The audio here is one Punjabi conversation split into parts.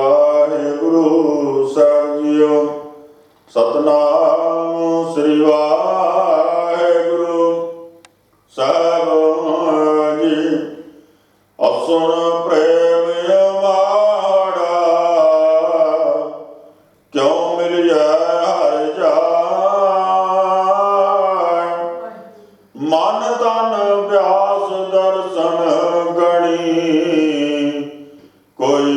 ਵਾਹਿਗੁਰੂ ਸਾਹਿਬ ਜੀਓ ਸਤਨਾਮ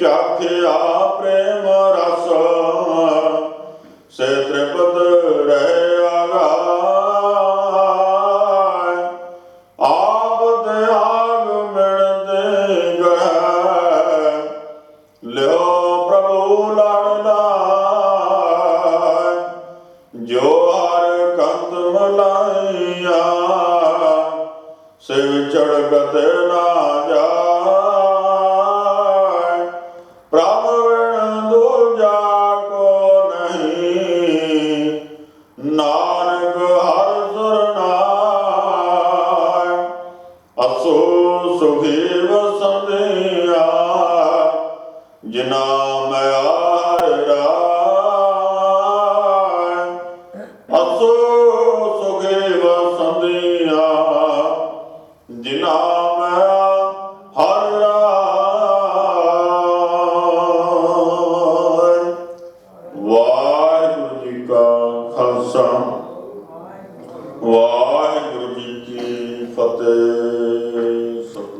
ਚਾਖਿਆ ਪ੍ਰੇਮ ਰਸ ਸੇ ਤ੍ਰਿਪਤ ਰਹਿ ਆਗਾਏ ਆਪ ਤੇ ਆਗ ਮਿਲਦੇ ਗਏ ਲਿਓ ਪ੍ਰਭੂ ਲੜਨਾ ਜੋ ਹਰ ਕੰਤ ਮਲਾਈਆ, ਸਿਵ ਚੜਗਤ ਨਾ ਜਾਏ। ਜਿਨਾ ਮੈਂ ਆੜਾ ਅਸੋ ਸੁਗੇ ਵਸੰਦਿਆ। ਜਿਨਾ ਮੈਂ ਹਰਾ ਵਾਹਿਗੁਰੂ ਜੀ ਕਾ ਖਾਲਸਾ। ਵਾਹਿਗੁਰੂ ਜੀ ਕੀ ਫਤਿਹ।